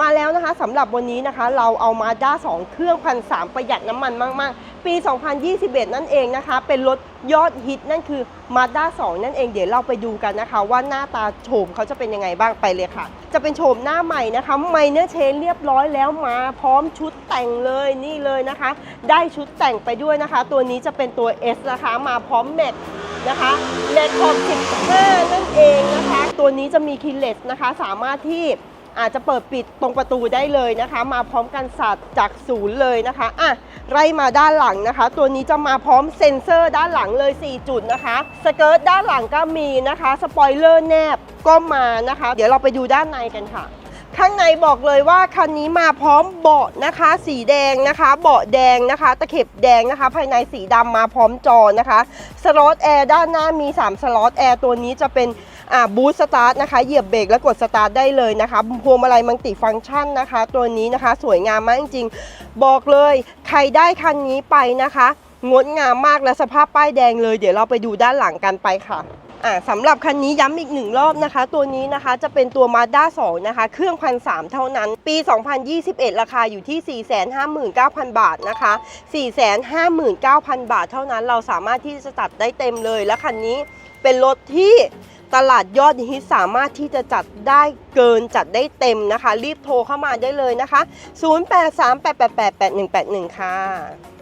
มาแล้วนะคะสำหรับวันนี้นะคะ เราเอามาด้า2เครื่องพันสประหยัดน้ำมันมาก ๆ ปี 2021 นั่นเองนะคะ เป็นรถยอดฮิตนั่นคือมาด้า2นั่นเองเดี๋ยวเราไปดูกันนะคะ ว่าหน้าตาโฉมเขาจะเป็นยังไงบ้างไปเลยค่ะ จะเป็นโฉมหน้าใหม่นะคะไมเนอร์เชนเรียบร้อยแล้วมาพร้อมชุดแต่งเลยนี่เลยนะคะ ได้ชุดแต่งไปด้วยนะคะ ตัวนี้จะเป็นตัว S นะคะมาพร้อมแม็กนะคะเลดขอบ15นั่นเองนะคะ ตัวนี้จะมีคีเลสนะคะ สามารถที่ อาจจะเปิดปิดตรงประตูได้เลยนะคะ มาพร้อมกันศาสตร์จากศูนย์เลยนะคะอะไล่มาด้านหลังนะคะ ตัวนี้จะมาพร้อมเซ็นเซอร์ด้านหลังเลย 4 จุดนะคะสเกิร์ตด้านหลังก็มีนะคะสปอยเลอร์แนบก็มานะคะ เดี๋ยวเราไปดูด้านในกันค่ะข้างในบอกเลยว่าคันนี้มาพร้อมเบาะนะคะ สีแดงนะคะ เบาะแดงนะคะ ตะเข็บแดงนะคะ ภายในสีดำมาพร้อมจอนะคะสล็อตแอร์ด้านหน้ามี 3 สล็อตแอร์ตัวนี้จะเป็น อ่าบูสต์สตาร์ทนะคะ เหยียบเบรกแล้วกดสตาร์ทได้เลยนะคะพวงมาลัยมัลติฟังก์ชันนะคะ ตัวนี้นะคะสวยงามมากจริงๆ บอกเลยใครได้คันนี้ไปนะคะ งดงามมากและสภาพป้ายแดงเลย เดี๋ยวเราไปดูด้านหลังกันไปค่ะอ่าสำหรับคันนี้ย้ำอีกหนึ่งรอบนะคะ ตัวนี้นะคะจะเป็นตัว Mazda 2 นะคะ เครื่องพันสเท่านั้น ปี 2021 ราคาอยู่ที่ 459,000 บาทนะคะ 459,000 บาทเท่านั้น เราสามารถที่จะจัดได้เต็มเลย และคันนี้เป็นรถที่ ตลาดยอดฮิตสามารถที่จะจัดได้เกินจัดได้เต็มนะคะ รีบโทรเข้ามาได้เลยนะคะ 0838888181 ค่ะ